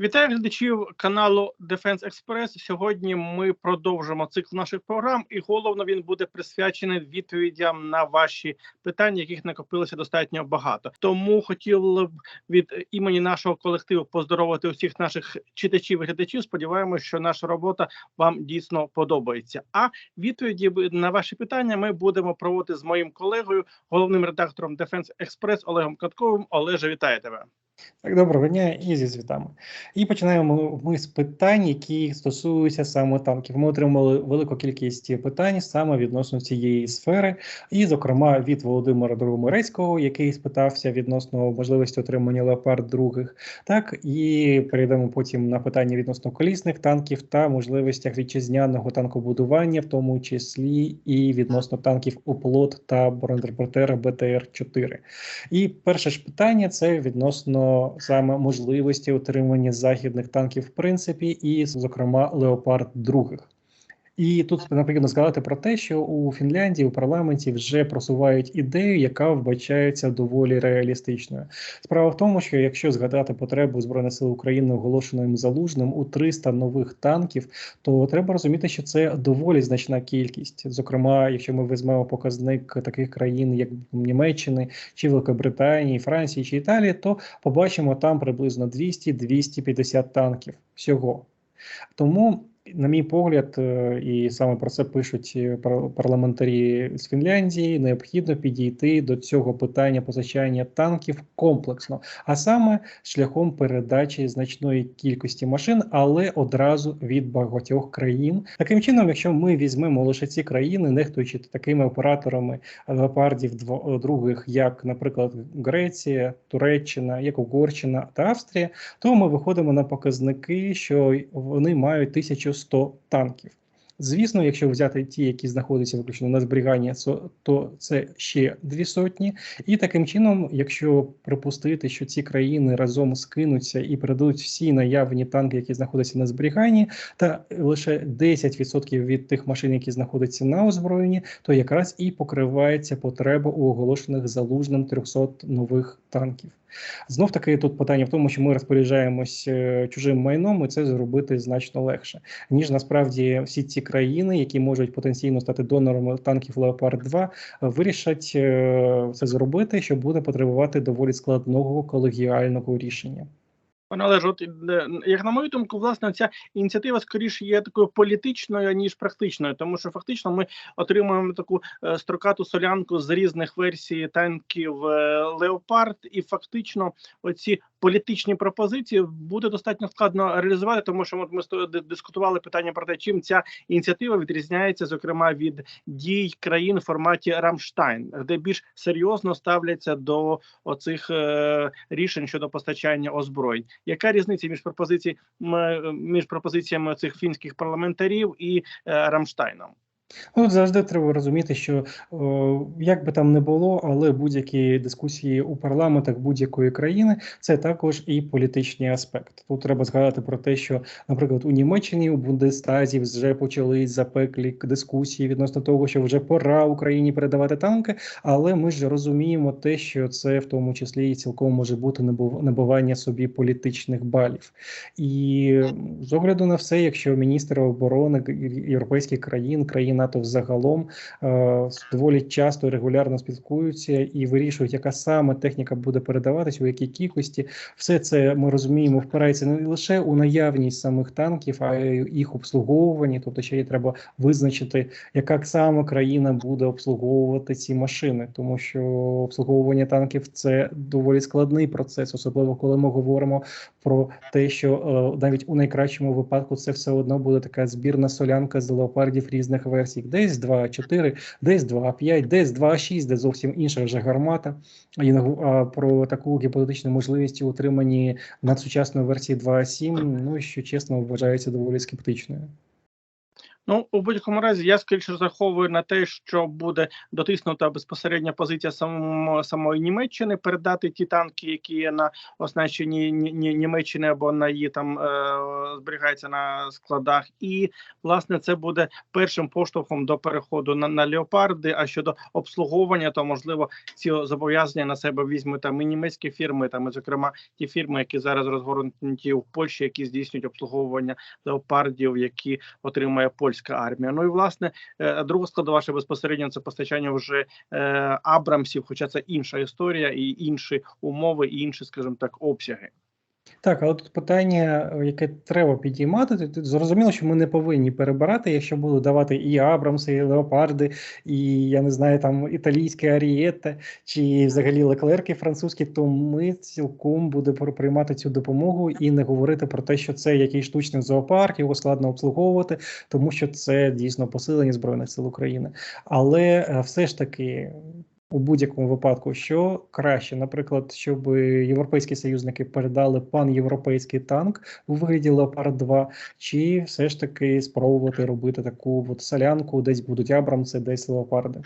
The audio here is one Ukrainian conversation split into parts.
Вітаю глядачів каналу Defense Express. Сьогодні ми продовжимо цикл наших програм, і головно він буде присвячений відповідям на ваші питання, яких накопилося достатньо багато. Тому хотів б від імені нашого колективу поздоровити усіх наших читачів і глядачів. Сподіваємося, що наша робота вам дійсно подобається. А відповіді на ваші питання ми будемо проводити з моїм колегою, головним редактором Defense Express Олегом Катковим. Олеже, вітаю тебе. Так, доброго дня і зі світами. І починаємо ми з питань, які стосуються саме танків. Ми отримали велику кількість питань саме відносно цієї сфери, і, зокрема, від Володимира Другомирецького, який спитався відносно можливості отримання леопард других. Так і перейдемо потім на питання відносно колісних танків та можливостях вітчизняного танкобудування, в тому числі і відносно танків оплот та бронетранспортера БТР-4. І перше ж питання це відносно саме можливості отримання західних танків, в принципі, і, зокрема, леопард других. І тут необхідно згадати про те, що у Фінляндії у парламенті вже просувають ідею, яка вбачається доволі реалістичною. Справа в тому, що якщо згадати потребу збройних сил України, оголошеним залужним у 300 нових танків, то треба розуміти, що це доволі значна кількість. Зокрема, якщо ми візьмемо показник таких країн, як Німеччини, чи Великобританії, Франції чи Італії, то побачимо там приблизно 200-250 танків всього. Тому на мій погляд, е, і саме про це пишуть е, парламентарі з Фінляндії. Необхідно підійти до цього питання постачання танків комплексно, а саме шляхом передачі значної кількості машин, але одразу від багатьох країн. Таким чином, якщо ми візьмемо лише ці країни, нехтуючи такими операторами леопардів других, як, наприклад, Греція, Туреччина, як Угорщина та Австрія, то ми виходимо на показники, що вони мають тисячу 100 танків. Звісно, якщо взяти ті, які знаходяться виключно на зберіганні, то це ще дві сотні. І таким чином, якщо припустити, що ці країни разом скинуться і передадуть всі наявні танки, які знаходяться на зберіганні, та лише 10% від тих машин, які знаходяться на озброєнні, то якраз і покривається потреба у оголошених залужним 300 нових танків. Знов таки тут питання в тому, що ми розпоряджаємось е, чужим майном, і це зробити значно легше, ніж насправді всі ці країни, які можуть потенційно стати донорами танків Леопард 2 вирішать е, це зробити, що буде потребувати доволі складного колегіального рішення. Пане Олеже, от як на мою думку, власне, ця ініціатива скоріше є такою політичною ніж практичною, тому що фактично ми отримуємо таку е, строкату солянку з різних версій танків е, Леопард, і фактично оці політичні пропозиції буде достатньо складно реалізувати, тому що от ми дискутували питання про те, чим ця ініціатива відрізняється, зокрема від дій країн в форматі Рамштайн, де більш серйозно ставляться до оцих е, рішень щодо постачання озброєнь. Яка різниця між пропозиціями між пропозиціями цих фінських парламентарів і е, Рамштайном? Ну, завжди треба розуміти, що о, як би там не було, але будь-які дискусії у парламентах будь-якої країни це також і політичний аспект. Тут треба згадати про те, що, наприклад, у Німеччині у Бундестазі вже почали запеклі дискусії відносно того, що вже пора Україні передавати танки. Але ми ж розуміємо те, що це в тому числі і цілком може бути набування собі політичних балів. І з огляду на все, якщо міністр оборони європейських країн країн. НАТО взагалом е, доволі часто регулярно спілкуються і вирішують, яка саме техніка буде передаватись, у якій кількості. Все це ми розуміємо, впирається не лише у наявність самих танків, а й їх обслуговування. Тобто, ще й треба визначити, яка саме країна буде обслуговувати ці машини, тому що обслуговування танків це доволі складний процес, особливо коли ми говоримо про те, що е, навіть у найкращому випадку це все одно буде така збірна солянка з леопардів різних версій версій, десь 2.4, десь 2.5, десь 2.6, де зовсім інша вже гармата. Про таку гіпотетичну можливість у отриманні надсучасної версії 2.7, ну що чесно, вважається доволі скептичною. Ну, у будь-якому разі, я скоріше розраховую на те, що буде дотиснута безпосередня позиція самого самої Німеччини передати ті танки, які є на оснащенні Німеччини або на її там е, зберігаються на складах, і власне це буде першим поштовхом до переходу на на леопарди. А щодо обслуговування, то можливо ці зобов'язання на себе візьмуть там і німецькі фірми, там і зокрема ті фірми, які зараз розгорнуті в Польщі, які здійснюють обслуговування леопардів, які отримує Польща польська армія. Ну і власне е, друга складова ще безпосередньо це постачання вже е, Абрамсів, хоча це інша історія і інші умови, і інші, скажімо так, обсяги. Так, але тут питання, яке треба підіймати, тут зрозуміло, що ми не повинні перебирати, якщо будуть давати і Абрамси, і Леопарди, і я не знаю, там італійські Арієте, чи взагалі леклерки французькі, то ми цілком будемо приймати цю допомогу і не говорити про те, що це якийсь штучний зоопарк, його складно обслуговувати, тому що це дійсно посилення збройних сил України. Але е, все ж таки у будь-якому випадку, що краще, наприклад, щоб європейські союзники передали панєвропейський танк у вигляді Леопард 2, чи все ж таки спробувати робити таку от солянку, десь будуть Абрамси, десь Леопарди.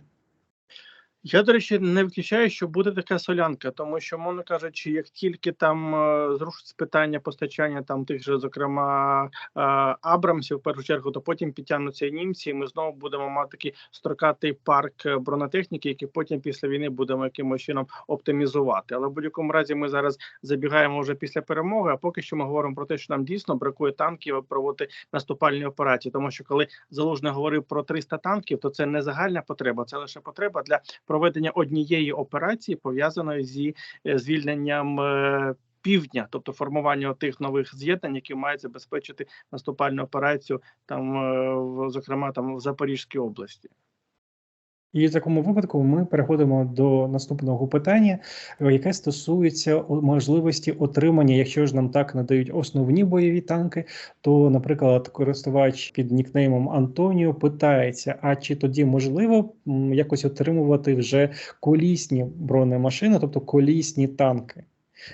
Я, до речі, не виключаю, що буде така солянка, тому що, мовно кажучи, як тільки там е, зрушиться питання постачання там тих же, зокрема е, Абрамсів, в першу чергу, то потім підтягнуться і німці, і ми знову будемо мати такий строкатий парк е, бронетехніки, який потім після війни будемо якимось чином оптимізувати. Але в будь-якому разі ми зараз забігаємо вже після перемоги. А поки що ми говоримо про те, що нам дійсно бракує танків проводити наступальні операції, тому що коли залужний говорив про 300 танків, то це не загальна потреба, це лише потреба для проведення однієї операції пов'язаної зі е, звільненням. Е, півдня, тобто формування тих нових з'єднань, які мають забезпечити наступальну операцію, там е, зокрема там в Запорізькій області. І в такому випадку ми переходимо до наступного питання, яке стосується можливості отримання, якщо ж нам так надають основні бойові танки, то, наприклад, користувач під нікнеймом Антоніо питається: а чи тоді можливо якось отримувати вже колісні бронемашини, тобто колісні танки?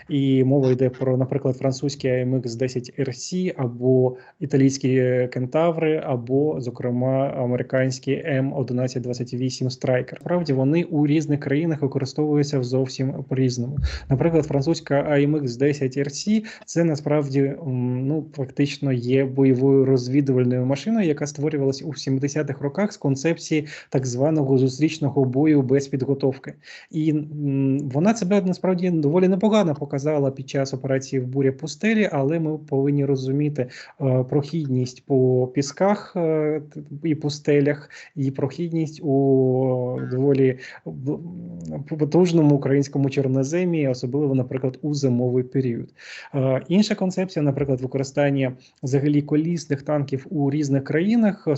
І мова йде про, наприклад, французькі AMX 10 RC, або італійські кентаври, або, зокрема, американські М1128 Striker. Справді вони у різних країнах використовуються зовсім по різному. Наприклад, французька AMX 10 RC це насправді ну фактично є бойовою розвідувальною машиною, яка створювалася у 70-х роках з концепції так званого зустрічного бою без підготовки, і вона себе насправді доволі непогано показала під час операції в бурі пустелі, але ми повинні розуміти е, прохідність по пісках е, і пустелях, і прохідність у доволі потужному українському чорноземі, особливо, наприклад, у зимовий період. Е, інша концепція, наприклад, використання взагалі колісних танків у різних країнах,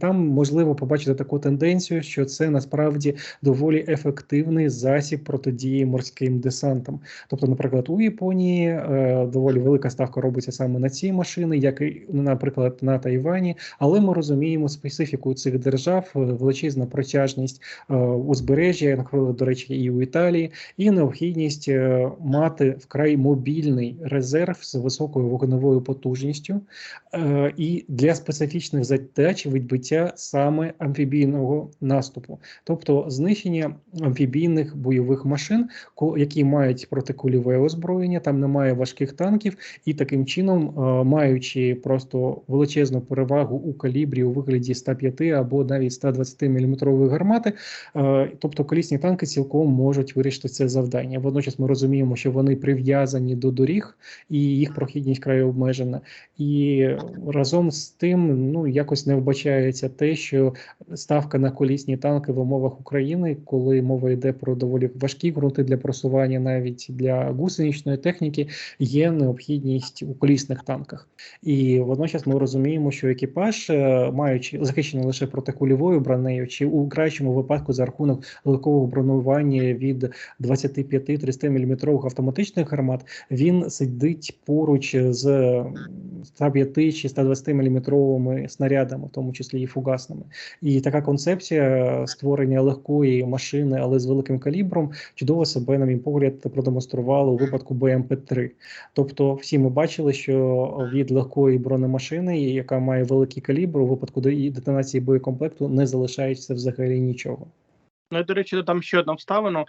там можливо побачити таку тенденцію, що це насправді доволі ефективний засіб протидії морським десантам. Тобто, наприклад, у Японії е, доволі велика ставка робиться саме на ці машини, як і, наприклад, на Тайвані, але ми розуміємо специфіку цих держав, е, величезна протяжність е, узбережжя, наприклад, до речі, і у Італії, і необхідність е, мати вкрай мобільний резерв з високою вогневою потужністю, е, і для специфічних задач відбиття саме амфібійного наступу, тобто знищення амфібійних бойових машин, які мають проти кульове озброєння, там немає важких танків, і таким чином, е, маючи просто величезну перевагу у калібрі у вигляді 105 або навіть 120 мм гармати, е, тобто колісні танки цілком можуть вирішити це завдання. Водночас ми розуміємо, що вони прив'язані до доріг і їх прохідність краю обмежена. І разом з тим, ну якось не вбачається те, що ставка на колісні танки в умовах України, коли мова йде про доволі важкі ґрунти для просування, навіть для гусеничної техніки є необхідність у колісних танках, і водночас ми розуміємо, що екіпаж, е, маючи захищений лише протикульовою бронею, чи у кращому випадку за рахунок великого бронування від 25-30 мм автоматичних гармат, він сидить поруч з 105 чи 120 мм снарядами, в тому числі і фугасними. І така концепція створення легкої машини, але з великим калібром, чудово себе, на мій погляд, продемонструвала продемонстрували у випадку БМП-3. Тобто, всі ми бачили, що від легкої бронемашини, яка має великий калібр, у випадку детонації боєкомплекту не залишається взагалі нічого. Ну і до речі, додам ще одну обставину.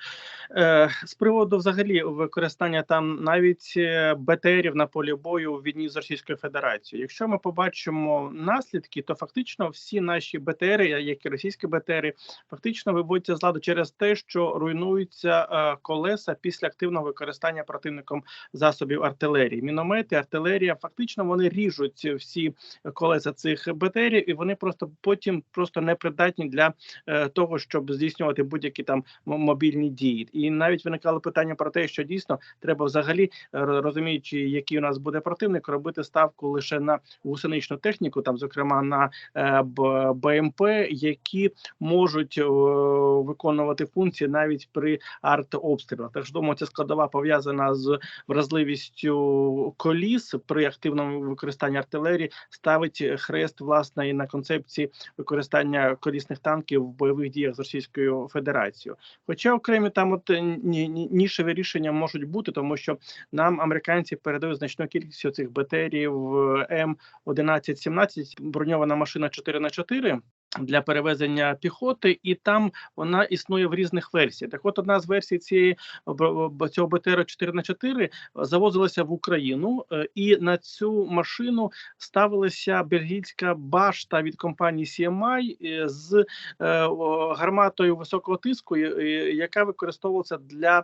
Е, з приводу взагалі використання там навіть е, БТРів на полі бою в війні з Російською Федерацією. Якщо ми побачимо наслідки, то фактично всі наші БТРи, як і російські БТРи, фактично виводяться з ладу через те, що руйнуються е, колеса після активного використання противником засобів артилерії. Міномети, артилерія, фактично вони ріжуть всі колеса цих БТРів, і вони просто потім просто непридатні для е, того, щоб здійснювати будь-які там мобільні дії. І навіть виникало питання про те, що дійсно треба взагалі, е, розуміючи, який у нас буде противник, робити ставку лише на гусеничну техніку, там зокрема на е, БМП, які можуть е, виконувати функції навіть при артобстрілах. Так що думаю, ця складова пов'язана з вразливістю коліс при активному використанні артилерії, ставить хрест власне і на концепції використання колісних танків в бойових діях з Російською Федерацією. Хоча окремі там от е, ні, ні, нішеві рішення можуть бути, тому що нам американці передають значну кількість цих БТРів М 1117 броньована машина 4 на 4 для перевезення піхоти, і там вона існує в різних версіях. Так, от одна з версій цієї цього БТР 4 на 4 завозилася в Україну, е, і на цю машину ставилася бельгійська башта від компанії CMI е, з е, гарматою високого тиску, яка використовувалася для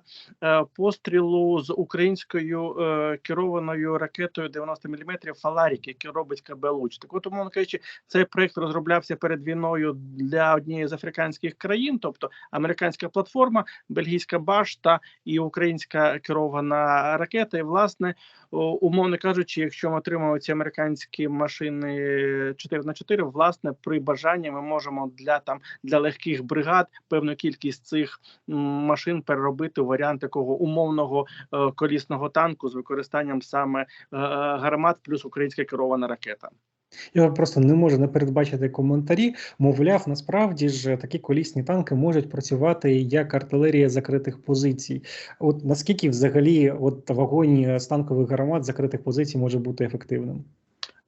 пострілу з українською керованою ракетою 90 мм Фаларік, який робить КБ Луч. Так, от, умовно кажучи, цей проект розроблявся перед війною для однієї з африканських країн, тобто американська платформа, бельгійська башта і українська керована ракета. І власне, умовно кажучи, якщо ми отримаємо ці американські машини 4 на 4 власне при бажанні ми можемо для там для легких бригад певну кількість цих машин переробити варіант такого умовного е, колісного танку з використанням саме е, гармат плюс українська керована ракета. Я просто не можу не передбачити коментарі. Мовляв, насправді ж такі колісні танки можуть працювати як артилерія закритих позицій. От наскільки взагалі от вогонь з танкових гармат закритих позицій може бути ефективним?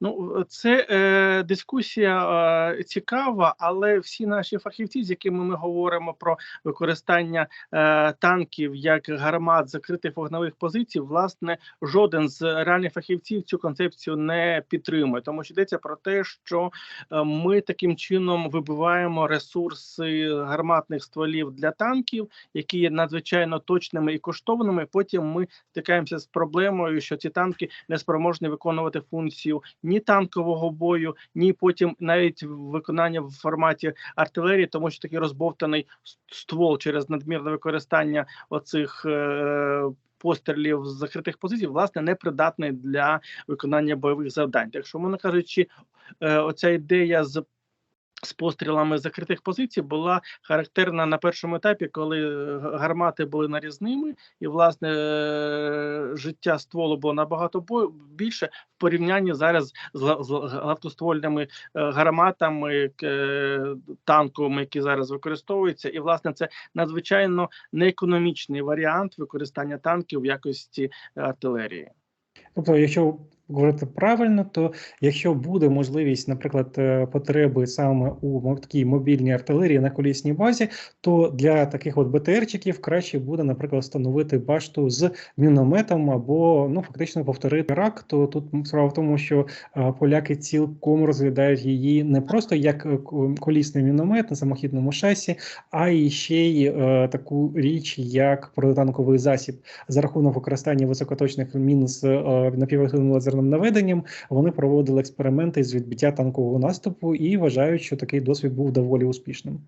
Ну, це е, дискусія е, цікава, але всі наші фахівці, з якими ми говоримо про використання е, танків як гармат закритих вогневих позицій, власне, жоден з реальних фахівців цю концепцію не підтримує, тому що йдеться про те, що е, ми таким чином вибиваємо ресурси гарматних стволів для танків, які є надзвичайно точними і коштовними. Потім ми стикаємося з проблемою, що ці танки не спроможні виконувати функцію ні танкового бою, ні потім навіть виконання в форматі артилерії, тому що такий розбовтаний ствол через надмірне використання оцих. Е- Пострілів з закритих позицій, власне, не придатний для виконання бойових завдань. Так що, мовно кажучи, е, оця ідея з з пострілами закритих позицій була характерна на першому етапі, коли е, гармати були нарізними, і власне е, життя стволу було набагато більше в порівнянні зараз з гла- гладкоствольними е, гарматами танковими, які зараз використовуються, і власне це надзвичайно неекономічний варіант використання танків в якості артилерії. Тобто, якщо говорити правильно, то якщо буде можливість, наприклад, е, потреби саме у такій мобільній артилерії на колісній базі, то для таких от БТРчиків краще буде, наприклад, встановити башту з мінометом або ну фактично повторити рак. То тут справа в тому, що е, поляки цілком розглядають її не просто як е, колісний міномет на самохідному шасі, а і ще й таку річ, як протитанковий засіб за рахунок використання високоточних мін з напівактивним лазерним наведенням. Вони проводили експерименти з відбиття танкового наступу і вважають, що такий досвід був доволі успішним.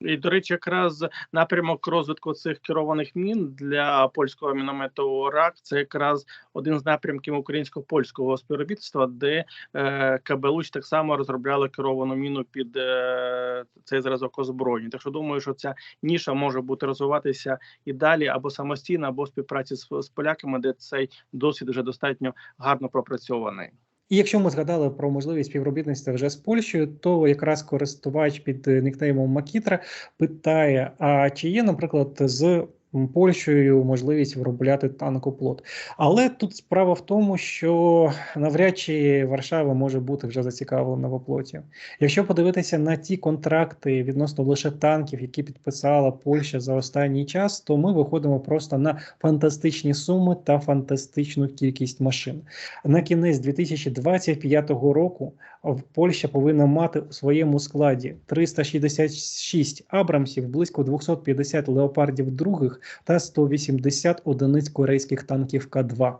І, до речі, якраз напрямок розвитку цих керованих мін для польського міномету РАК це якраз один з напрямків українсько-польського співробітництва, де е, КБ так само розробляли керовану міну під е, цей зразок озброєння. Так що думаю, що ця ніша може бути розвиватися і далі або самостійно, або в співпраці з, з поляками, де цей досвід вже достатньо гарно пропрацьований. І якщо ми згадали про можливість співробітництва вже з Польщею, то якраз користувач під е, нікнеймом Макітра питає: а чи є, наприклад, з Польщею можливість виробляти танкоплот. Але тут справа в тому, що навряд чи Варшава може бути вже зацікавлена в оплоті. Якщо подивитися на ті контракти відносно лише танків, які підписала Польща за останній час, то ми виходимо просто на фантастичні суми та фантастичну кількість машин. На кінець 2025 року Польща повинна мати у своєму складі 366 Абрамсів, близько 250 леопардів других та 180 одиниць корейських танків К2.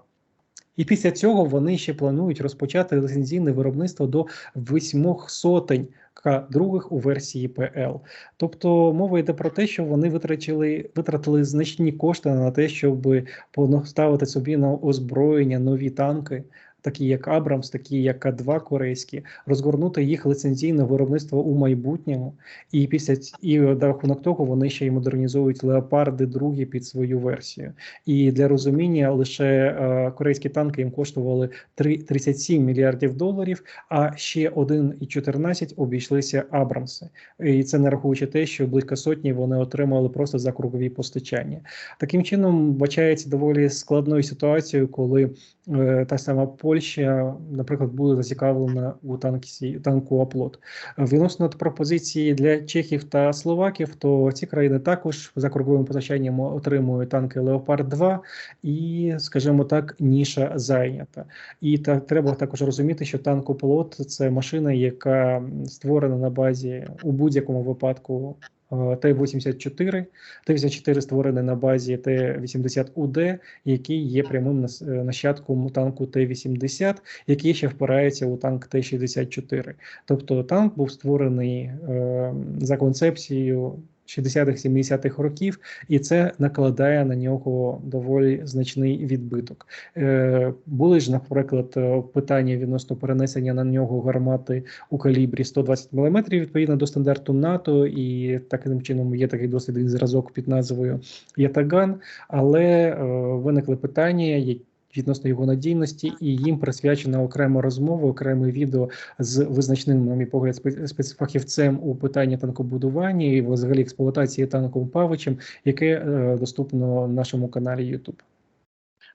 І після цього вони ще планують розпочати ліцензійне виробництво до восьмох сотень К2 у версії ПЛ. Тобто мова йде про те, що вони витратили, витратили значні кошти на те, щоб поставити собі на озброєння нові танки, такі як Абрамс, такі як К2 корейські, розгорнути їх ліцензійне виробництво у майбутньому. І після і рахунок того вони ще й модернізують леопарди другі під свою версію. І для розуміння лише е, корейські танки їм коштували три- 37 мільярдів доларів, а ще 1,14 обійшлися Абрамси. І це не рахуючи те, що близько сотні вони отримали просто за кругові постачання. Таким чином, бачається доволі складною ситуацією, коли е, та сама Польща, наприклад, буде зацікавлена у танксі, танку Аплот. Відносно пропозиції для чехів та словаків, то ці країни також за круговим постачанням отримують танки Леопард 2 і, скажімо так, ніша зайнята. І та треба також розуміти, що танкоплот це машина, яка створена на базі у будь-якому випадку. Е, Т-84. Т-84 створений на базі Т-80УД, який є прямим е, нащадком танку Т-80, який ще впирається у танк Т-64. Тобто танк був створений е, за концепцією 60-70-х років, і це накладає на нього доволі значний відбиток. Е, були ж, наприклад, е, питання відносно перенесення на нього гармати у калібрі 120 мм відповідно до стандарту НАТО, і таким чином є такий досвідний зразок під назвою Ятаган. Але е, виникли питання, які Відносно його надійності, і їм присвячена окрема розмова, окреме відео з визначним, на мій погляд, спе- спецфахівцем у питанні танкобудування і взагалі експлуатації танком Павичем, яке е, доступно на нашому каналі YouTube.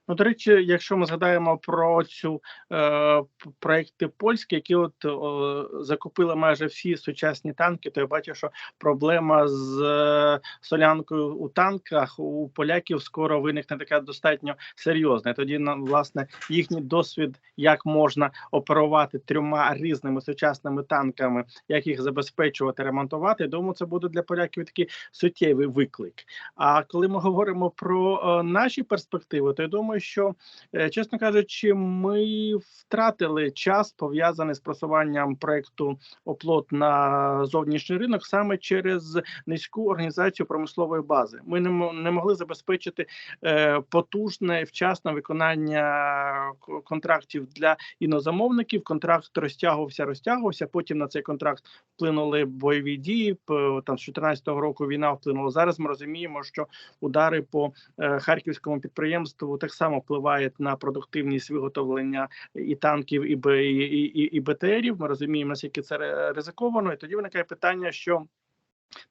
Ну, до речі, якщо ми згадаємо про цю е, проекти польські, які от о, закупили майже всі сучасні танки, то я бачу, що проблема з е, солянкою у танках у поляків скоро виникне така достатньо серйозна. Тоді нам власне їхній досвід, як можна оперувати трьома різними сучасними танками, як їх забезпечувати, ремонтувати. Думаю, це буде для поляків такий суттєвий виклик. А коли ми говоримо про е, наші перспективи, то я думаю, що е, чесно кажучи, ми втратили час пов'язаний з просуванням проекту оплот на зовнішній ринок саме через низьку організацію промислової бази. Ми не, мо- не могли забезпечити е, потужне вчасне виконання контрактів для інозамовників. Контракт розтягувався, розтягувався. Потім на цей контракт вплинули бойові дії. Там з 14 року війна вплинула. Зараз ми розуміємо, що удари по е, харківському підприємству так само впливають на продуктивність виготовлення і танків, і, і, і, і БТРів. Ми розуміємо, наскільки це ризиковано. І тоді виникає питання, що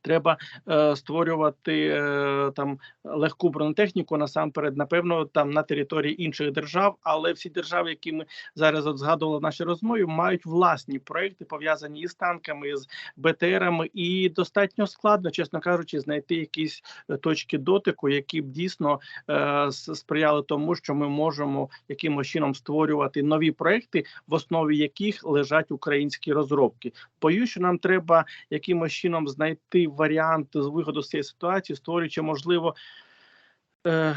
Треба е, створювати е, там легку бронетехніку насамперед, напевно, там на території інших держав, але всі держави, які ми зараз от згадували в нашій розмові, мають власні проекти пов'язані із танками, з БТРами, і достатньо складно, чесно кажучи, знайти якісь е, точки дотику, які б дійсно е, сприяли тому, що ми можемо якимось чином створювати нові проекти, в основі яких лежать українські розробки. Боюсь, що нам треба якимось чином знайти варіант з виходу з цієї ситуації, створюючи можливо. Е,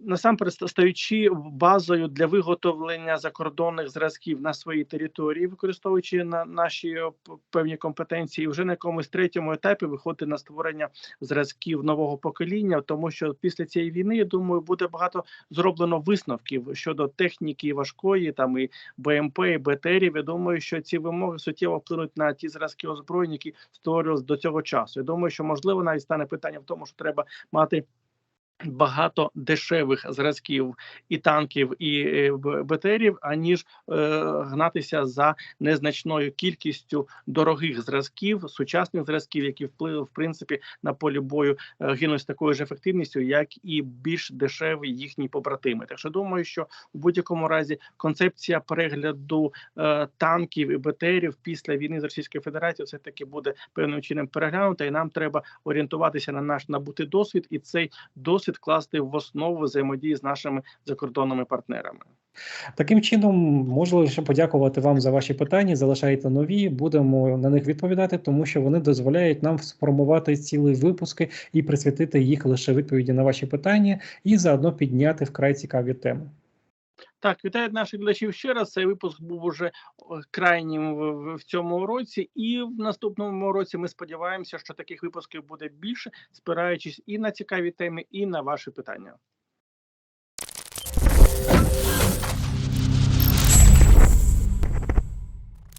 Насамперед стаючи базою для виготовлення закордонних зразків на своїй території, використовуючи на наші певні компетенції, вже на якомусь третьому етапі виходити на створення зразків нового покоління, тому що після цієї війни, я думаю, буде багато зроблено висновків щодо техніки важкої, там і БМП, і БТРів. Я думаю, що ці вимоги суттєво вплинуть на ті зразки озброєнь, які створювалися до цього часу. Я думаю, що можливо навіть стане питання в тому, що треба мати. Багато дешевих зразків і танків, і е, БТРів, аніж е, гнатися за незначною кількістю дорогих зразків, сучасних зразків, які вплив в принципі на полі бою е, гинуть з такою ж ефективністю, як і більш дешеві їхні побратими. Так що думаю, що у будь-якому разі концепція перегляду е, танків і БТРів після війни з Російською Федерацією все таки буде певним чином переглянута, і нам треба орієнтуватися на наш набутий досвід, і цей досвід вкласти в основу взаємодії з нашими закордонними партнерами. Таким чином, можу лише подякувати вам за ваші питання. Залишайте нові, будемо на них відповідати, тому що вони дозволяють нам сформувати цілі випуски і присвятити їх лише відповіді на ваші питання, і заодно підняти вкрай цікаві теми. Так, вітаю наших глядачів ще раз. Цей випуск був уже крайнім в, в- цьому році, і в наступному році ми сподіваємося, що таких випусків буде більше, спираючись і на цікаві теми, і на ваші питання.